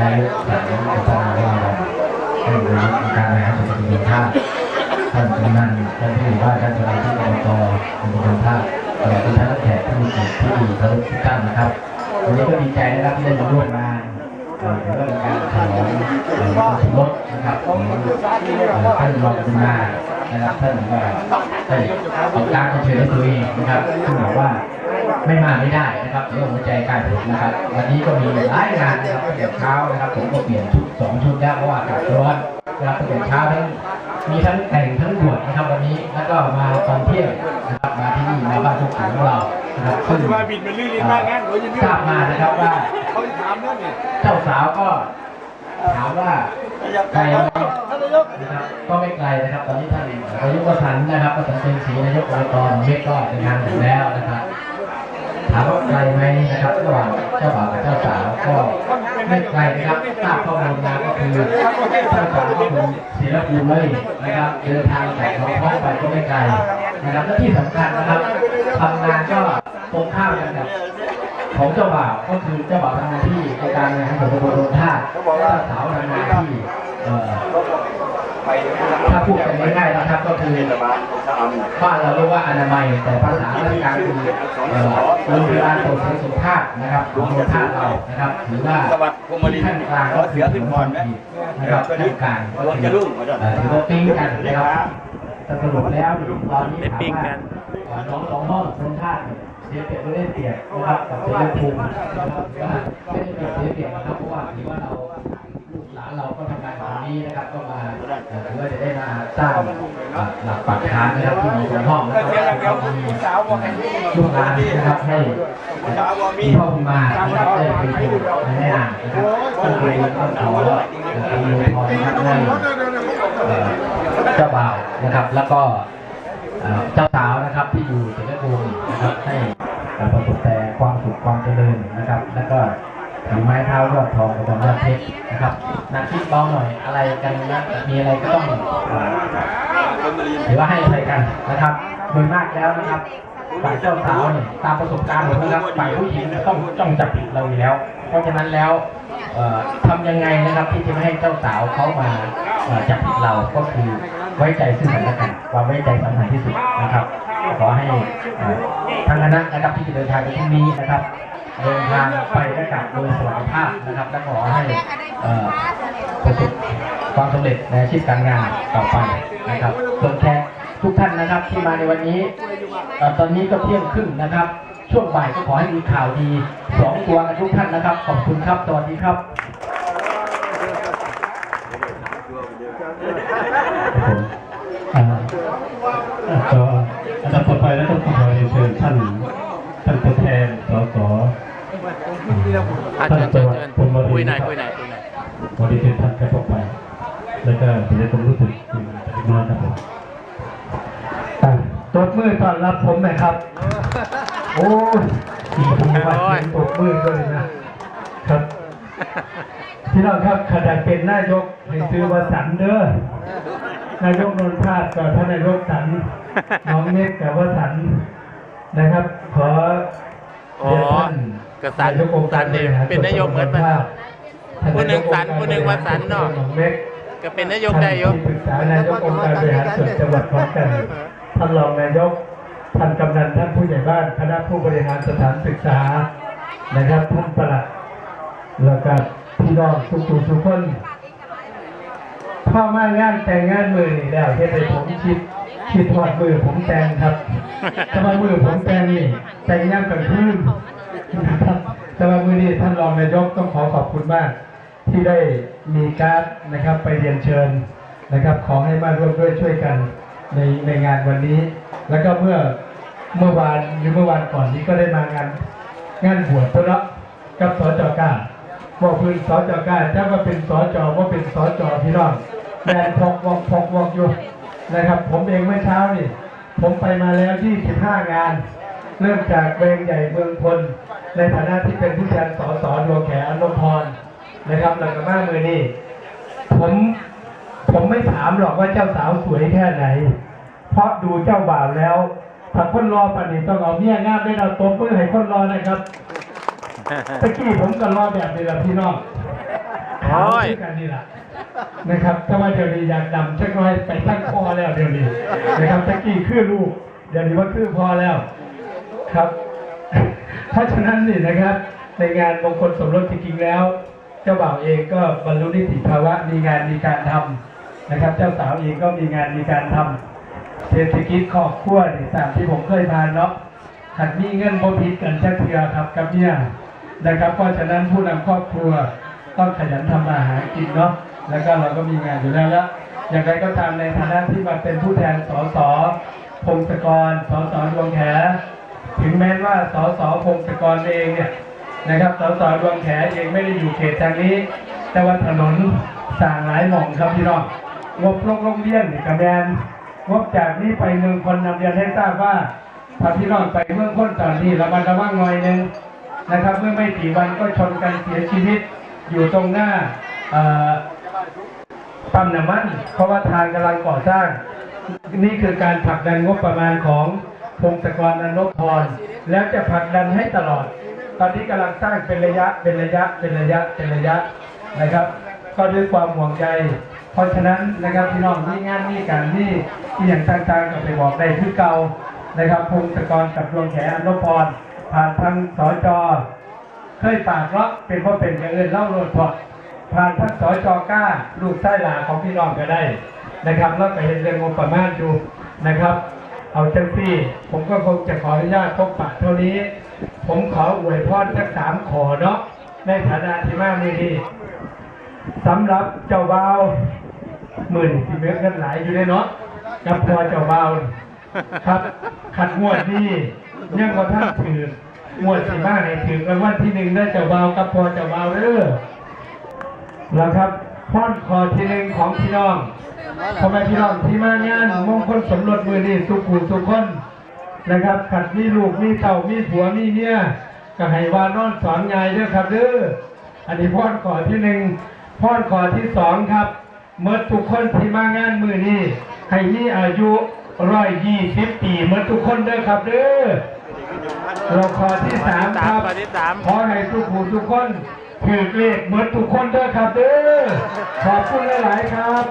นายกสั่งพัฒนว่าให้บริหาการบริหารส่วนตำบลท่าท่านกำนันท่านผู้ว่าท่านสมาชิกอบตตำบลท่าตลอดทุกท่านแขกผู้มีเกียรติที่เคารพทุกท่านนะครับวันนี้ก็ดีใจนะครับที่ได้มาร่วมงานเอ่อเรื่องการฉลองเอ่อวันสมรสนะครับของท่านรองกำนันนะครับท่านว่าได้เอาการเชิญตัวเองนะครับซึ่งบอกว่า ไม่มาไม่ได้นะครับเรื่องหัวใจการผลนะครับ วันนี้ก็มีหลายงานนะครับตั้งแต่เช้านะครับ ผมก็เปลี่ยนชุดสองชุดแล้วเพราะว่าอากาศร้อนนะครับตั้งแต่เช้าทั้งมีทั้งแต่งทั้งบวชนะครับวันนี้แล้วก็มาตอนเที่ยงนะครับมาที่นี่มาบ้านทุกข์ของเรานะครับซึ่งมาบินเป็นลื่นลิ้นมากงั้นโอ้ยยังทราบมานะครับว่าเขาถามนั่นนี่เจ้าสาวก็ถามว่าไกลไหมท่านนายกนะครับก็ไม่ไกลนะครับ ตอนนี้ท่านนายกประสันนะครับประสันเป็นศรีนายกอบตหนองเมฆก็เดินทางถึงแล้วนะครับ ก็ไม่ไกลนะครับทราบข้อมูลมาก็คือเจ้าสาวก็คือศิลปูเลยนะครับเดินทางจากหนองพอกไปก็ไม่ไกลนะครับและที่สำคัญนะครับทำงานก็ตรงข้ามกันกับของเจ้าบ่าวก็คือเจ้าบ่าวทำหน้าที่ในการบริหารส่วนตำบลโดนท่าเจ้าสาวทำหน้าที่เอ่อ ถ้าพูดกันง่ายๆนะครับก็คือบ้านเราเรียกว่าอนามัย แต่ภาษาราชการคือเอ่อโรงพยาบาลตรวจเสียสุขภาพนะครับของโรงพยาบาลเรานะครับถือว่าสวัสดิ์พวงมาลัยขั้นกลางก็คือถึงความผิดนะครับขั้นกลางก็คือเอ่อถือว่าปิ้งกันนะครับแต่สรุปแล้วตอนนี้ถามว่าเอ่อน้องสองห้องคนท่าเสียเปรียบไม่ได้เปรียบนะครับกับเสียภูมินะครับว่าไม่ได้เปรียบเสียเปรียบนะครับเพราะว่าถือว่าเราลูกหลาน เราก็ทำงานตรงนี้นะครับก็มาเอ่อถือว่าจะได้มาสร้างหลักปักฐานนะครับที่มีสองห้องนะครับแล้วก็มีช่วงงานนะครับให้มีพ่อคุณมาได้ไปอยู่ในแม่น้นะครับก็เลยต้องขออำนวยพรนะครับให้เอ่อเจ้าบ่าวนะครับ แล้วก็เจ้าสาวนะครับที่อยู่เสรภูมินะครับให้ประสบแต่ความสุขความเจริญนะครับ แล้วก็ ไม้เท้ายอดทองกระบอกยอดเพชรนะครับนักคิดเบาหน่อยอะไรกันนะมีอะไรก็ต้องเอ่อถือว่าให้อภัยกันนะครับโดยมากแล้วนะครับฝ่ายเจ้าสาวเนี่ยตามประสบการณ์ผมนะครับฝ่ายผู้หญิงต้องจ้องจับผิดเราอยู่แล้ว เพราะฉะนั้นแล้วเอ่อทำยังไงนะครับที่จะไม่ให้เจ้าสาวเขามาจับผิดเราก็คือไว้ใจซึ่งกันและกันความไว้ใจสำคัญที่สุดนะครับ ขอให้ทางคณะนะครับที่จะเดินทางไปที่นี้นะครับ เดินทางไปและกลับโดยสวัสดิภาพนะครับและขอให้เอ่อประสบความสำเร็จในอาชีพการงานต่อไปนะครับส่วนแขกทุกท่านนะครับที่มาในวันนี้เอ่อตอนนี้ก็เที่ยงครึ่งนะครับ ช่วงบ่ายก็ขอให้มีข่าวดีสองตัวกันทุกท่านนะครับ ขอบคุณครับ สวัสดีครับผมอ่าก็อันดับต่อไปแล้วต้อ อะเชิญเชิญเชิญคุยหน่อยคุยหน่อยคุยหน่อยวันนี้เป็นท่านกระทบไป แล้วก็ผมจะต้องรู้สึกถึงเล็กน้อยครับผมอะตบมือต้อนรับผมหนะครับ โอ้ยอีกทีว่าเสียงตบมือก็เลยนะครับพี่น้องครับขณะเป็นนายกให้ซื้อวาสันเด้อนายกนนทาดก่อนท่านนายกสันน้องเมฆกับวาสันนะครับ ขออ๋อ กษัตริย์สันนี่เป็นนายกเหมือนกันผู้หนึ่งสันผู้หนึ่งวสันเนาะก็เป็นนายกได้อยกที่ปรึกษานายกองค์การบริหารส่วนจังหวัดขอนแก่นท่านรองนายกท่านกำนันท่านผู้ใหญ่บ้านคณะผู้บริหารสถานศึกษานะครับท่านประหลัดแล้วก็พี่น้องทุกทุกทุกคนพ่อมางานแต่งงานมือนี่แล้วเฮ็ดให้ผมคิดคิดทอดมือผมแต่งครับแต่ว่ามือผมแต่งนี่แต่งงานกลางคืน นะครับแต่ว่ามือนี้ท่านรองนายกต้องขอขอบคุณมาก ที่ได้มีการ์ดนะครับไปเรียนเชิญนะครับ ขอให้มาร่วมด้วยช่วยกันในในงานวันนี้ แล้วก็เมื่อเมื่อวานหรือเมื่อวานก่อนนี้ก็ได้มางาน งานบวชพระกับสจก้าบอกพื้นสจก้าเจ้าก็เป็นสจว่าเป็นสจพี่น้องแดนพกวอกพกวอกอยู่นะครับ ผมเองเมื่อเช้านี่ผมไปมาแล้ว 25 งาน เริ่มจากเวงใหญ่เมืองพลในฐานะที่เป็นผู้แทนสสดวงแขอนุพรนะครับหลังจากมามือนี่ผมผมไม่ถามหรอกว่าเจ้าสาวสวยแค่ไหน เพราะดูเจ้าบ่าวแล้วถ้าคนรอปันนี้ต้องเอาเมี่ยงามได้เราตบมือให้คนรอนะครับตะกี้ผมก็รอแบบนี้แหละพี่น้องขาวกันนี่แหละนะครับถ้าว่าเดี๋ยวนี้อยากดำชักน้อยไปตั้งคอแล้วเดี๋ยวนี้นะครับตะกี้คือลูกเดี๋ยวนี้ว่าคือพอแล้ว ครับเพราะฉะนั้นนี่นะครับ ในงานมงคลสมรสจริงๆแล้ว เจ้าบ่าวเองก็บรรลุนิติภาวะมีงานมีการทำนะครับ เจ้าสาวเองก็มีงานมีการทำเศรษฐกิจครอบครัวนี่ตามที่ผมเคยทานเนาะขัดมีเงินบ่ผิดกันจักเทือครับกับเนี่ยนะครับ เพราะฉะนั้นผู้นำครอบครัวต้องขยันทำมาหากินเนาะแล้วก็เราก็มีงานอยู่แล้วละอย่างไรก็ตามในฐานะที่มาเป็นผู้แทนสสพงศกรสสดวงแข ถึงแม้ว่าสสพงศกรเองเนี่ยนะครับสสดวงแขเองไม่ได้อยู่เขตทางนี้ แต่ว่าถนนสางหลายหม่องครับพี่น้องงบโรงโรงเรียนกระแมนงบจากนี้ไปเมืองคนนำเรียนให้ทราบว่าถ้าพี่น้องไปเมืองคนตอนนี้ระมัดระวังหน่อยหนึงนะครับ เมื่อไม่กี่วันก็ชนกันเสียชีวิตอยู่ตรงหน้าปั๊มน้ำมันเพราะว่าทางกำลังก่อสร้าง นี่คือการผลักดันงบประมาณของ พงศกรอนพพร แล้วจะผลักดันให้ตลอด ตอนนี้กำลังสร้างเป็นระยะเป็นระยะเป็นระยะเป็นระยะนะครับ ก็ด้วยความห่วงใยเพราะฉะนั้นนะครับพี่น้องนี่งานนี่การนี่ที่อย่างต่างๆก็ไปบอกได้ที่เก่านะครับพงศกรกับดวงแขอนพพร ผ่านทางสจเคยปากเลาะเป็นเพราะเป็นอย่างอื่นเล่าโลดพอผ่านทั้งสจก้าลูกไส้หลาของพี่น้องก็ได้นะครับแล้วก็เห็นเรื่องงบประมาณอยู่นะครับ เอาจังซี่ ผมก็คงจะขออนุญาตพบปะเท่านี้ ผมขออวยพรสักสามขอเนาะในฐานะที่มามือดีสำหรับเจ้าบ่าวหมื่นที่เม็ดกันหลายอยู่เลยเนาะกับพอเจ้าบ่าวครับขัดงวดนี่ยังก็ท่านถืองวดสีบ้าในถือรางวัลที่หนึ่งได้เจ้าบ่าวกับพอเจ้าบ่าวเด้อแล้วครับ พ่อนคอที่หนึ่งของพี่น้องพ่อแม่พี่น้องที่มางานมงคลสมรสมือนี่สุขุสุขคนนะครับขัดมีลูกมีเต่ามีผัวมีเมียก็ให้วานอนสอนยายเด้อครับเด้ออันนี้พ่อนขอที่หนึ่งพ่อนขอที่สองครับเมื่อทุกคนที่มางานมือนี้ให้มีอายุร้อยยี่สิบปีเมื่อทุกคนเด้อครับเด้อเราขอที่สามครับข้อที่สามขอให้ทุกผู้ทุกคน ถือเลขเหมือนทุกคนเด้อครับเด้อขอบคุณหลาย ๆ ครับ